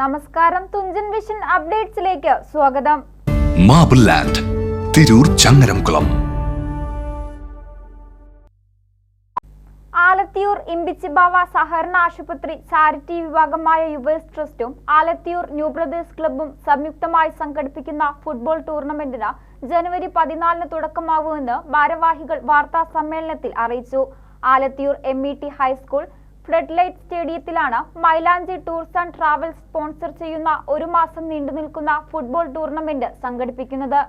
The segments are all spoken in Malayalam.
നമസ്കാരം തുഞ്ചൻ വിഷൻ അപ്ഡേറ്റ്സിലേക്ക് സ്വാഗതം. Marble land Tirur Changaramkulam. Alathiyur Imbichibava സഹകരണ ആശുപത്രി ചാരിറ്റി വിഭാഗമായ യുവേഴ്സ് ട്രസ്റ്റും ആലത്തിയൂർ ന്യൂ ബ്രദേഴ്സ് ക്ലബ്ബും സംയുക്തമായി സംഘടിപ്പിക്കുന്ന ഫുട്ബോൾ ടൂർണമെന്റിന് ജനുവരി പതിനാലിന് തുടക്കമാകുമെന്ന് ഭാരവാഹികൾ വാർത്താ സമ്മേളനത്തിൽ അറിയിച്ചു. Alathiyur M E T high school flood light സ്റ്റേഡിയത്തിലാണ് മൈലാഞ്ചി ടൂർസ് ആൻഡ് ട്രാവൽസ് സ്പോൺസർ ചെയ്യുന്ന ഒരു മാസം നീണ്ടുനിൽക്കുന്ന ഫുട്ബോൾ ടൂർണമെന്റ് സംഘടിപ്പിക്കുന്നത്.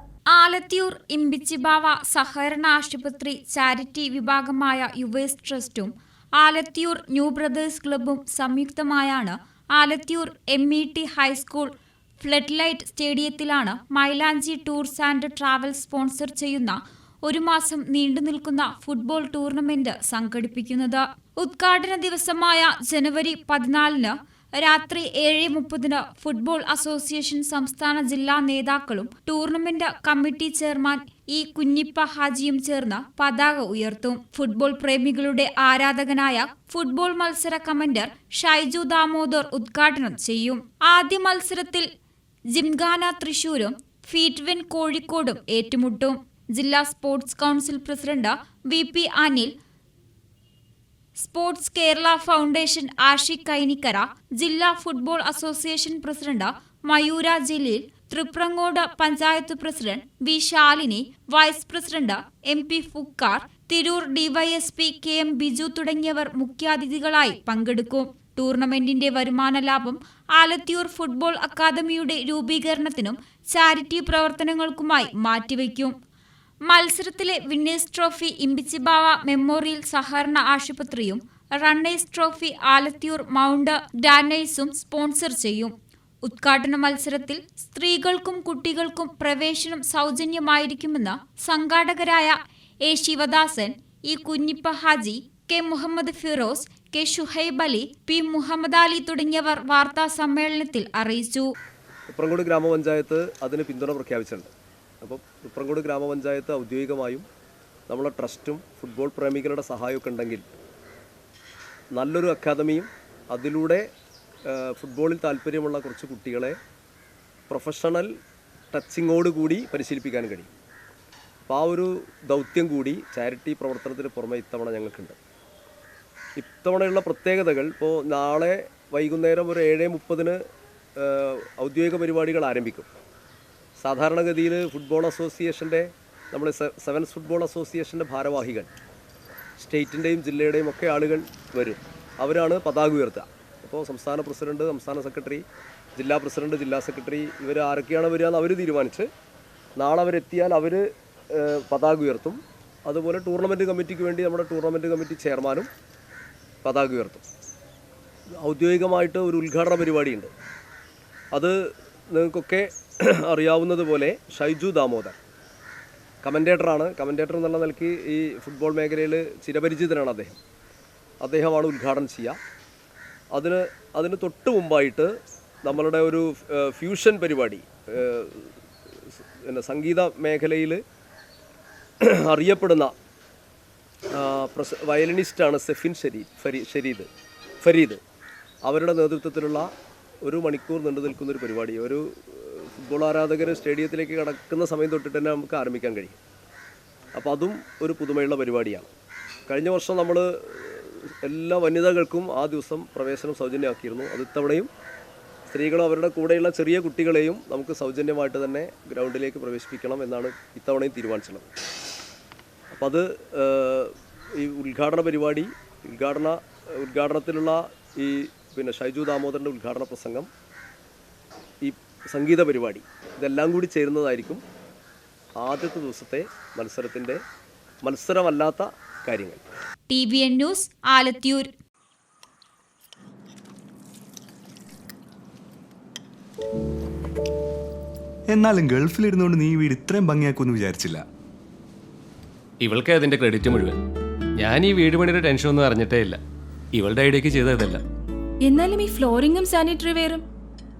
ആലത്തിയൂർ ഇമ്പിച്ചിബാവ സഹകരണ ആശുപത്രി ചാരിറ്റി വിഭാഗമായ യുവേസ് ട്രസ്റ്റും ആലത്തിയൂർ ന്യൂ ബ്രദേഴ്സ് ക്ലബും സംയുക്തമായാണ് Alathiyur M E T high school flood light സ്റ്റേഡിയത്തിലാണ് മൈലാഞ്ചി ടൂർസ് ആൻഡ് ട്രാവൽസ് സ്പോൺസർ ചെയ്യുന്ന ഒരു മാസം നീണ്ടു നിൽക്കുന്ന ഫുട്ബോൾ ടൂർണമെന്റ് സംഘടിപ്പിക്കുന്നത്. ഉദ്ഘാടന ദിവസമായ ജനുവരി പതിനാലിന് രാത്രി ഏഴ് മുപ്പതിന് ഫുട്ബോൾ അസോസിയേഷൻ സംസ്ഥാന ജില്ലാ നേതാക്കളും tournament committee chairman E Kunhippa ഹാജിയും ചേർന്ന് പതാക ഉയർത്തും. ഫുട്ബോൾ പ്രേമികളുടെ ആരാധകനായ ഫുട്ബോൾ മത്സര കമന്റർ ഷൈജു ദാമോദർ ഉദ്ഘാടനം ചെയ്യും. ആദ്യ മത്സരത്തിൽ ജിംഖാന തൃശൂരും ഫീറ്റ്വിൻ കോഴിക്കോടും ഏറ്റുമുട്ടും. ജില്ലാ sports council president V P Anil sports Kerala foundation Ashiq Kainikkara ജില്ലാ football association president Mayoora Jaleel Thriprangode panchayat president V Shalini vice president M P ഫുക്കാർ Tirur DYSP K M Biju തുടങ്ങിയവർ മുഖ്യാതിഥികളായി പങ്കെടുക്കും. ടൂർണമെന്റിന്റെ വരുമാന ലാഭം ആലത്തിയൂർ ഫുട്ബോൾ അക്കാദമിയുടെ രൂപീകരണത്തിനും ചാരിറ്റി പ്രവർത്തനങ്ങൾക്കുമായി മാറ്റിവെക്കും മത്സരത്തിലെ വിന്നേഴ്സ് ട്രോഫി ഇമ്പിച്ചിബാവ മെമ്മോറിയൽ സഹകരണ ആശുപത്രിയും റണ്ണേഴ്സ് ട്രോഫി ആലത്തിയൂർ മൗണ്ട് ഡാനേഴ്സും സ്പോൺസർ ചെയ്യും. ഉദ്ഘാടന മത്സരത്തിൽ സ്ത്രീകൾക്കും കുട്ടികൾക്കും പ്രവേശനം സൗജന്യമായിരിക്കുമെന്ന് സംഘാടകരായ A Sivadasan E Kunhippa Haji K Muhammad Firoz K Shuhaib Ali P Muhammad Ali തുടങ്ങിയവർ വാർത്താ സമ്മേളനത്തിൽ അറിയിച്ചു ഗ്രാമപഞ്ചായത്ത് അതിന് പിന്തുണ പ്രഖ്യാപിച്ചിട്ടുണ്ട്. അപ്പോൾ ഉപ്രങ്കോട് ഗ്രാമപഞ്ചായത്ത് ഔദ്യോഗികമായും നമ്മളെ ട്രസ്റ്റും ഫുട്ബോൾ പ്രേമികളുടെ സഹായമൊക്കെ ഉണ്ടെങ്കിൽ നല്ലൊരു അക്കാദമിയും അതിലൂടെ ഫുട്ബോളിൽ താല്പര്യമുള്ള കുറച്ച് കുട്ടികളെ പ്രൊഫഷണൽ ടച്ചിങ്ങോട് കൂടി പരിശീലിപ്പിക്കാൻ കഴിയും. അപ്പോൾ ആ ഒരു ദൗത്യം കൂടി ചാരിറ്റി പ്രവർത്തനത്തിന് പുറമെ ഇത്തവണ ഞങ്ങൾക്കുണ്ട്. ഇത്തവണയുള്ള പ്രത്യേകതകൾ ഇപ്പോൾ നാളെ വൈകുന്നേരം ഒരു ഏഴ് മുപ്പതിന് ഔദ്യോഗിക പരിപാടികൾ ആരംഭിക്കും. സാധാരണഗതിയിൽ ഫുട്ബോൾ അസോസിയേഷന്റെ നമ്മൾ സെവൻസ് ഫുട്ബോൾ അസോസിയേഷന്റെ ഭാരവാഹികൾ സ്റ്റേറ്റിന്റെയും ജില്ലയുടെയും ഒക്കെ ആളുകൾ വരും. അവരാണ് പതാക ഉയർത്തുക. അപ്പോൾ സംസ്ഥാന പ്രസിഡന്റ് സംസ്ഥാന സെക്രട്ടറി ജില്ലാ പ്രസിഡന്റ് ജില്ലാ സെക്രട്ടറി ഇവർ ആരൊക്കെയാണ് വരിക എന്ന് അവർ തീരുമാനിച്ച് നാളെ അവരെത്തിയാൽ അവർ പതാക ഉയർത്തും. അതുപോലെ ടൂർണമെന്റ് കമ്മിറ്റിക്ക് വേണ്ടി നമ്മുടെ ടൂർണമെന്റ് കമ്മിറ്റി ചെയർമാനും പതാക ഉയർത്തും. ഔദ്യോഗികമായിട്ട് ഒരു ഉദ്ഘാടന പരിപാടിയുണ്ട്. അത് നിങ്ങൾക്കൊക്കെ അറിയാവുന്നത് പോലെ ഷൈജു ദാമോദർ. കമന്റേറ്ററാണ് കമന്റേറ്റർ എന്നുള്ള നിലയ്ക്ക് ഈ ഫുട്ബോൾ മേഖലയിൽ ചിരപരിചിതനാണ് അദ്ദേഹം. അദ്ദേഹമാണ് ഉദ്ഘാടനം ചെയ്യുക. അതിന് അതിന് തൊട്ട് മുമ്പായിട്ട് നമ്മളുടെ ഒരു ഫ്യൂഷൻ പരിപാടി പിന്നെ സംഗീത മേഖലയിൽ അറിയപ്പെടുന്ന പ്രസ വയലിനിസ്റ്റാണ് സെഫിൻ ഷരീദ് ഫരീ ഷരീദ് ഫരീദ്. അവരുടെ നേതൃത്വത്തിലുള്ള ഒരു മണിക്കൂർ നീണ്ടു നിൽക്കുന്നൊരു പരിപാടി. ഒരു ഫുട്ബോൾ ആരാധകർ സ്റ്റേഡിയത്തിലേക്ക് കടക്കുന്ന സമയം തൊട്ടിട്ട് തന്നെ നമുക്ക് ആരംഭിക്കാൻ കഴിയും. അപ്പോൾ അതും ഒരു പുതുമയുള്ള പരിപാടിയാണ്. കഴിഞ്ഞ വർഷം നമ്മൾ എല്ലാ വനിതകൾക്കും ആ ദിവസം പ്രവേശനം സൗജന്യമാക്കിയിരുന്നു. അത് ഇത്തവണയും സ്ത്രീകളും അവരുടെ കൂടെയുള്ള ചെറിയ കുട്ടികളെയും നമുക്ക് സൗജന്യമായിട്ട് തന്നെ ഗ്രൗണ്ടിലേക്ക് പ്രവേശിപ്പിക്കണം എന്നാണ് ഇത്തവണയും തീരുമാനിച്ചത് അപ്പം അത് ഈ ഉദ്ഘാടന പരിപാടി ഉദ്ഘാടന ഉദ്ഘാടനത്തിലുള്ള ഈ പിന്നെ ഷൈജു ദാമോദരന്റെ ഉദ്ഘാടന പ്രസംഗം സംഗീത പരിപാടി. ഇതെല്ലാം കൂടി ചേരുന്നതായിരിക്കും ആദ്യത്തെ ദിവസത്തെ മത്സരത്തിന്റെ മത്സരമല്ലാത്ത കാര്യങ്ങൾ. T V N news Alathiyur എന്നാലും ഗൾഫിലിരുന്നുകൊണ്ട് നീ വീട് ഇത്രയും ഭംഗിയാക്കുമെന്ന് വിചാരിച്ചില്ല. ഇവൾക്ക് അതിന്റെ ക്രെഡിറ്റ് മുഴുവൻ. ഞാൻ ഈ വീട് പണിയുടെ ടെൻഷൻ ഒന്നും അറിഞ്ഞിട്ടേ ഇല്ല. ഇവളുടെ ഐഡിയക്ക് ചെയ്തതല്ല. എന്നാലും ഈ ഫ്ലോറിംഗും സാനിറ്ററി വെയറും